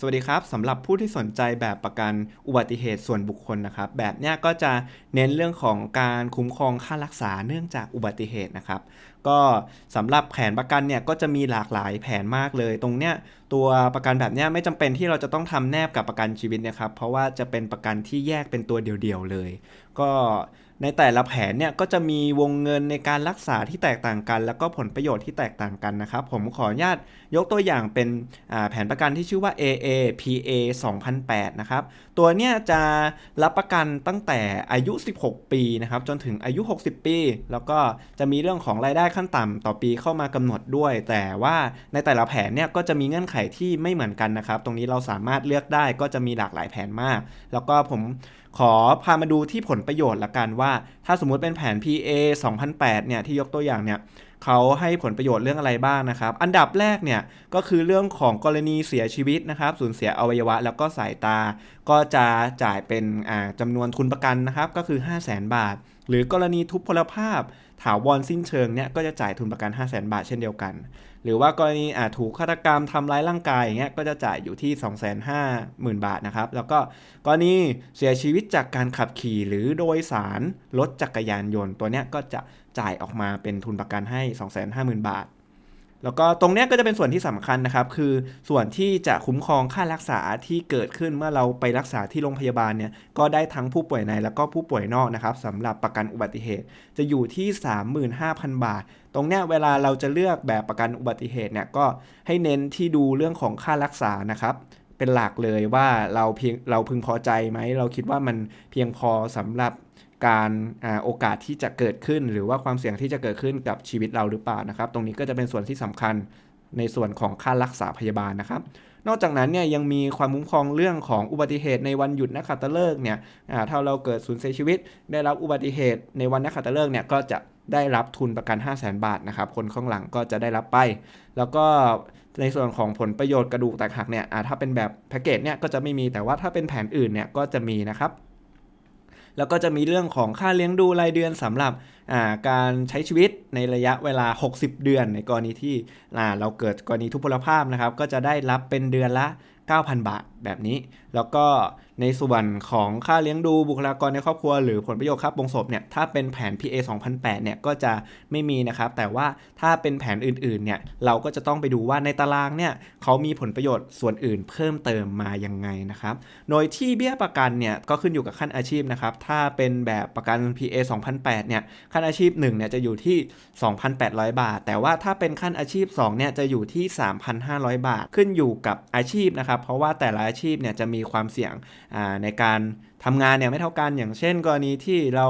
สวัสดีครับสำหรับผู้ที่สนใจแบบประกันอุบัติเหตุส่วนบุคคลนะครับ แบบเนี้ยก็จะเน้นเรื่องของการคุ้มครองค่ารักษาเนื่องจากอุบัติเหตุนะครับ ก็สำหรับแผนประกันเนี่ยก็จะมีหลากหลายแผนมากเลย ตรงเนี้ยตัวประกันแบบเนี้ยไม่จำเป็นที่เราจะต้องทำแนบกับประกันชีวิตนะครับ เพราะว่าจะเป็นประกันที่แยกเป็นตัวเดียวๆเลย ก็ ในแต่ละแผนเนี่ยก็จะมีวงเงินในการรักษาที่แตกต่างกัน แล้วก็ผลประโยชน์ที่แตกต่างกันนะครับ ผมขออนุญาตยกตัวอย่างเป็นแผนประกันที่ชื่อว่า AA PA 2008 นะครับ ตัวเนี้ยจะรับประกันตั้งแต่อายุ 16 ปีนะครับ จนถึงอายุ 60 ปี แล้วก็จะมีเรื่องของรายได้ขั้นต่ำต่อปีเข้ามากำหนดด้วย แต่ว่าในแต่ละแผนเนี่ยก็จะมีเงื่อนไขที่ไม่เหมือนกันนะครับ ตรงนี้เราสามารถเลือกได้ก็จะมีหลากหลายแผนมาก แล้วก็ผม ขอพามาดูที่ผลประโยชน์ละกันว่า ถ้าสมมุติเป็นแผน PA 2008เนี่ยที่ยกตัวอย่างเนี่ย เขาให้ผลประโยชน์เรื่องอะไรบ้างนะครับ อันดับแรกเนี่ยก็คือเรื่องของกรณีเสียชีวิตนะครับ สูญเสียอวัยวะแล้วก็สายตา ก็จะจ่ายเป็นอ่าจำนวนทุนประกันนะครับก็คือ 5 0 0 0 0 0 บาท หรือกรณีทุพพลภาพถาวรสิ้นเชิงเนี่ยก็จะจ่ายทุนประกัน 5 0 0 0 0 0 บาทเช่นเดียวกัน หรือว่ากรณีอาจถูกฆาตกรรมทำร้ายร่างกายอย่างเงี้ยก็จะจ่ายอยู่ที่ 250,000 บาทนะครับ แล้วก็กรณีเสียชีวิตจากการขับขี่หรือโดยสารรถจักรยานยนต์ตัวเนี้ยก็จะ จ่ายออกมาเป็นทุนประกันให้ 250,000 บาท แล้วก็ตรงเนี้ยก็จะเป็นส่วนที่สำคัญนะครับ คือส่วนที่จะคุ้มครองค่ารักษาที่เกิดขึ้นเมื่อเราไปรักษาที่โรงพยาบาลเนี่ยก็ได้ทั้งผู้ป่วยในแล้วก็ผู้ป่วยนอกนะครับสำหรับประกันอุบัติเหตุ จะอยู่ที่ 35,000 บาท ตรงเนี้ยเวลาเราจะเลือกแบบประกันอุบัติเหตุเนี่ยก็ให้เน้นที่ดูเรื่องของค่ารักษานะครับเป็นหลักเลยว่าเราเพียงเราพึงพอใจไหม เราคิดว่ามันเพียงพอสำหรับ การอโอกาสที่จะเกิดขึ้น หรือว่าความเสี่ยงที่จะเกิดขึ้นกับชีวิตเราหรือเปล่านะครับ ตรงนี้ก็จะเป็นส่วนที่สำคัญในส่วนของค่ารักษาพยาบาลนะครับ นอกจากนั้นเนี่ยยังมีความคุ้มครองเรื่องของอุบัติเหตุในวันหยุดนักขัตฤกษ์เนี่ยถ้าเราเกิดสูญเสียชีวิต ได้รับอุบัติเหตุในวันนักขัตฤกษ์เนี่ยก็จะได้รับทุนประกัน 5 0 0 0 0 0บาทนะครับคนข้างหลังก็จะได้รับไป แล้วก็ในส่วนของผลประโยชน์กระดูกแตกหักเนี่ยถ้าเป็นแบบแพ็กเกจเนี่ยก็จะไม่มีแต่ว่าถ้าเป็นแผนอื่นเนี่ยก็จะมีนะครับ แล้วก็จะมีเรื่องของค่าเลี้ยงดูรายเดือนสำหรับ การใช้ชีวิตในระยะเวลา 60 เดือน ในกรณีที่เราเกิดกรณีทุพพลภาพนะครับ ก็จะได้รับเป็นเดือนละ 9,000 บาทแบบนี้ แล้วก็ในส่วนของค่าเลี้ยงดูบุคลากรในครอบครัว หรือผลประโยชน์ครับบงศพเนี่ยถ้าเป็นแผน PA 2008เนี่ยก็จะไม่มีนะครับ แต่ว่าถ้าเป็นแผนอื่นๆเนี่ยเราก็จะต้องไปดูว่าในตารางเนี่ยเขามีผลประโยชน์ส่วนอื่นเพิ่มเติมมายังไงนะครับ โดยที่เบี้ยประกันเนี่ยก็ขึ้นอยู่กับขั้นอาชีพนะครับ ถ้าเป็นแบบประกัน PA 2008เนี่ยขั้นอาชีพ1เนี่ยจะอยู่ที่ 2,800 บาท แต่ว่าถ้าเป็นขั้นอาชีพ2เนี่ยจะอยู่ที่ 3,500 บาท ขึ้นอยู่กับอาชีพนะครับ เพราะว่าแต่ละอาชีพเนี่ยจะมีความเสี่ยงในการทำงานเนี่ยไม่เท่ากันอย่างเช่น กรณีที่เรา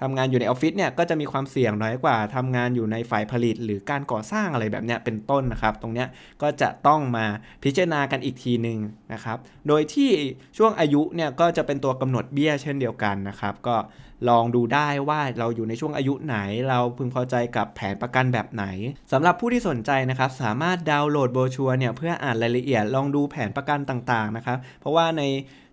ทำงานอยู่ในออฟฟิศเนี่ยก็จะมีความเสี่ยงน้อยกว่าทำงานอยู่ในฝ่ายผลิต หรือการก่อสร้างอะไรแบบเนี้ยเป็นต้นนะครับ ตรงเนี้ยก็จะต้องมาพิจารณากันอีกทีหนึ่งนะครับ โดยที่ช่วงอายุเนี่ยก็จะเป็นตัวกำหนดเบี้ยเช่นเดียวกันนะครับ ก็ลองดูได้ว่าเราอยู่ในช่วงอายุายุไหน เราพึงพอใจกับแผนประกันแบบไหนสำหรับผู้ที่สนใจนะครับสามารถดาวน์โหลดโบชัวเนี่ยเพื่ออ่านรายละเอียดลองดูแผนประกันต่างๆนะครับเพราะว่าใน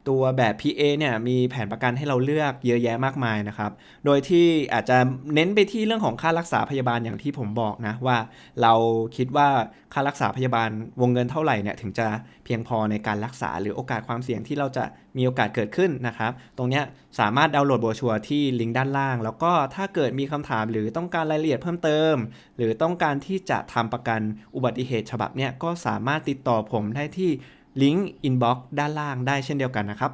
ตัวแบบ PA เนี่ยมีแผนประกันให้เราเลือกเยอะแยะมากมายนะครับ โดยที่อาจจะเน้นไปที่เรื่องของค่ารักษาพยาบาลอย่างที่ผมบอกนะว่า เราคิดว่าค่ารักษาพยาบาลวงเงินเท่าไหร่เนี่ยถึงจะเพียงพอในการรักษาหรือโอกาสความเสี่ยงที่เราจะมีโอกาสเกิดขึ้นนะครับ ตรงนี้สามารถดาวน์โหลดโบรชัวที่ลิงก์ด้านล่าง แล้วก็ถ้าเกิดมีคำถามหรือต้องการรายละเอียดเพิ่มเติม หรือต้องการที่จะทำประกันอุบัติเหตุฉบับเนี้ยก็สามารถติดต่อผมได้ที่ ลิงก์อินบ็อกซ์ด้านล่างได้เช่นเดียวกันนะครับ